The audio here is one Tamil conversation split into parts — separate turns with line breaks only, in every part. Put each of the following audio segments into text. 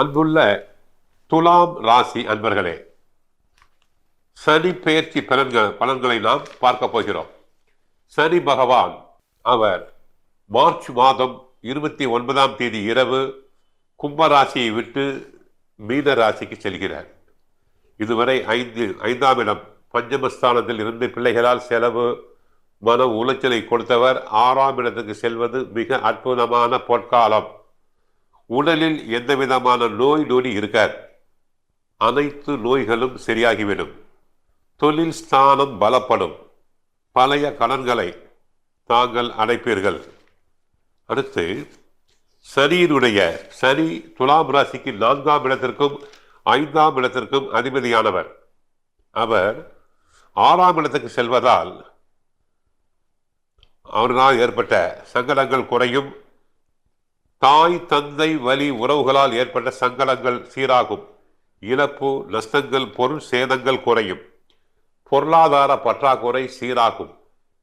அன்புள்ள துலாம் ராசி அன்பர்களே சனி பெயர்ச்சி பலன்கள் பலன்களை நாம் பார்க்க போகிறோம். சனி பகவான் அவர் மார்ச் மாதம் இருபத்தி ஒன்பதாம் தேதி இரவு கும்பராசியை விட்டு மீன ராசிக்கு செல்கிறார். இதுவரை ஐந்து ஐந்தாம் இடம் பஞ்சமஸ்தானத்தில் இருந்து பிள்ளைகளால் செலவு மன உளைச்சலை கொடுத்தவர் ஆறாம் இடத்துக்கு செல்வது மிக அற்புதமான பொற்காலம். உடலில் எந்த விதமான நோய் நொடி இருக்காது. அனைத்து நோய்களும் சரியாகிவிடும். தொழில் ஸ்தானம் பலப்படும். பழைய கடன்களை தாங்கள் அடைப்பீர்கள். அடுத்து சனியினுடைய சனி துலாம் ராசிக்கு நான்காம் இடத்திற்கும் ஐந்தாம் இடத்திற்கும் அதிபதியானவர். அவர் ஆறாம் இடத்துக்கு செல்வதால் அவர்களால் ஏற்பட்ட சங்கடங்கள் குறையும். தாய் தந்தை வலி உறவுகளால் ஏற்பட்ட சங்கடங்கள் சீராகும். இழப்பு நஷ்டங்கள் பொருள் சேதங்கள் குறையும். பொருளாதார பற்றாக்குறை சீராகும்.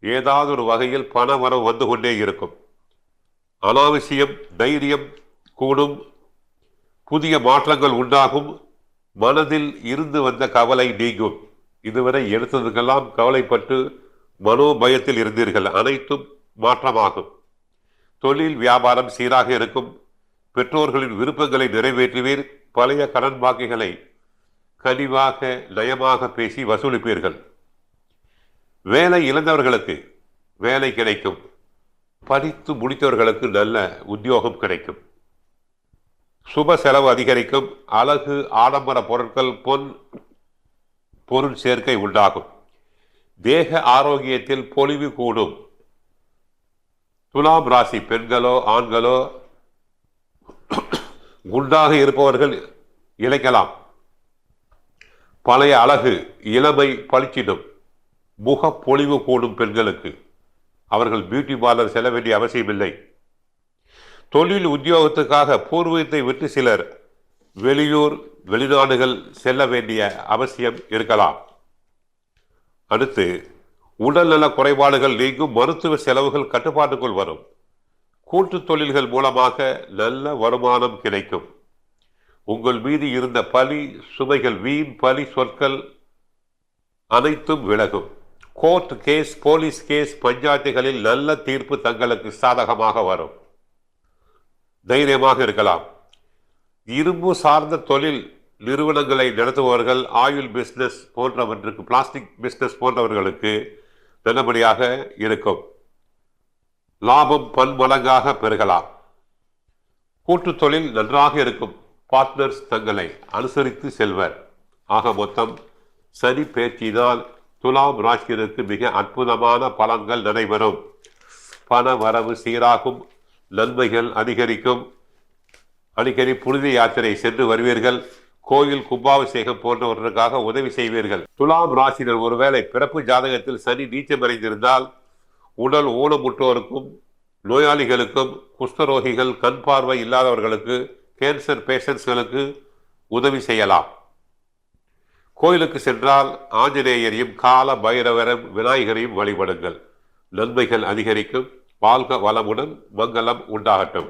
ஏதாவது ஒரு வகையில் பண வரவு வந்து கொண்டே இருக்கும். அனாவசியம் தைரியம் கூடும். புதிய மாற்றங்கள் உண்டாகும். மனதில் இருந்து வந்த கவலை நீங்கும். இதுவரை எடுத்ததுக்கெல்லாம் கவலைப்பட்டு மனோபயத்தில் இருந்தீர்கள். அனைத்தும் மாற்றமாகும். தொழில் வியாபாரம் சீராக இருக்கும். பெற்றோர்களின் விருப்பங்களை நிறைவேற்றுவீர். பழைய கடன் பாக்கிகளை கனிவாக நயமாக பேசி வசூலிப்பீர்கள். வேலை இழந்தவர்களுக்கு வேலை கிடைக்கும். படித்து முடித்தவர்களுக்கு நல்ல உத்தியோகம் கிடைக்கும். சுப செலவு அதிகரிக்கும். அழகு ஆடம்பர பொருட்கள் பொன் பொருள் சேர்க்கை உண்டாகும். தேக ஆரோக்கியத்தில் பொலிவு கூடும். துலாம் ராசி பெண்களோ ஆண்களோ குண்டாக இருப்பவர்கள் இழைக்கலாம் பழைய அழகு இளமை பளிச்சிடும். முக கூடும் பெண்களுக்கு. அவர்கள் பியூட்டி பார்லர் செல்ல வேண்டிய அவசியமில்லை. தொழில் உத்தியோகத்துக்காக பூர்வீகத்தை விட்டு சிலர் வெளியூர் வெளிநாடுகள் செல்ல வேண்டிய அவசியம் இருக்கலாம். அடுத்து உடல்நல குறைபாடுகள் நீங்கும் மருத்துவ செலவுகள் கட்டுப்பாட்டுக்குள் வரும். கூட்டு தொழில்கள் மூலமாக நல்ல வருமானம் கிடைக்கும். உங்கள் மீது இருந்த பலி சுமைகள் வீண் பலி சொற்கள் அனைத்தும் விலகும். கோர்ட் கேஸ் போலீஸ் கேஸ் பஞ்சாயத்துகளில் நல்ல தீர்ப்பு தங்களுக்கு சாதகமாக வரும். தைரியமாக இருக்கலாம். இரும்பு சார்ந்த தொழில் நிறுவனங்களை நடத்துபவர்கள் ஆயுள் பிஸ்னஸ் போன்றவற்றுக்கு பிளாஸ்டிக் பிஸ்னஸ் போன்றவர்களுக்கு நல்லபடியாக இருக்கும். லாபம் பன்மடங்காக பெருகலாம். கூட்டு தொழில் நன்றாக இருக்கும். பார்ட்னர்ஸ் தங்களை அனுசரித்து செல்வர். ஆக மொத்தம் சனி பேச்சினால் துலாம் ராசியருக்கு மிக அற்புதமான பலன்கள் நடைபெறும். பண வரவு சீராகும். நன்மைகள் அதிகரிக்கும். அடிக்கடி புனித யாத்திரை சென்று வருவீர்கள். கோயில் கும்பாபிஷேகம் போன்றவற்றுக்காக உதவி செய்வீர்கள். துலாம் ராசினர் ஒருவேளை பிறப்பு ஜாதகத்தில் சனி நீச்சமடைந்திருந்தால் உடல் ஊனமுற்றோருக்கும் நோயாளிகளுக்கும் குஷ்டரோகிகள் கண் பார்வை இல்லாதவர்களுக்கு கேன்சர் பேஷண்ட்ஸ்களுக்கு உதவி செய்யலாம். கோயிலுக்கு சென்றால் ஆஞ்சநேயரையும் கால பைரவரும் விநாயகரையும் வழிபடுங்கள். நன்மைகள் அதிகரிக்கும். வாழ்க வளமுடன் மங்களம் உண்டாகட்டும்.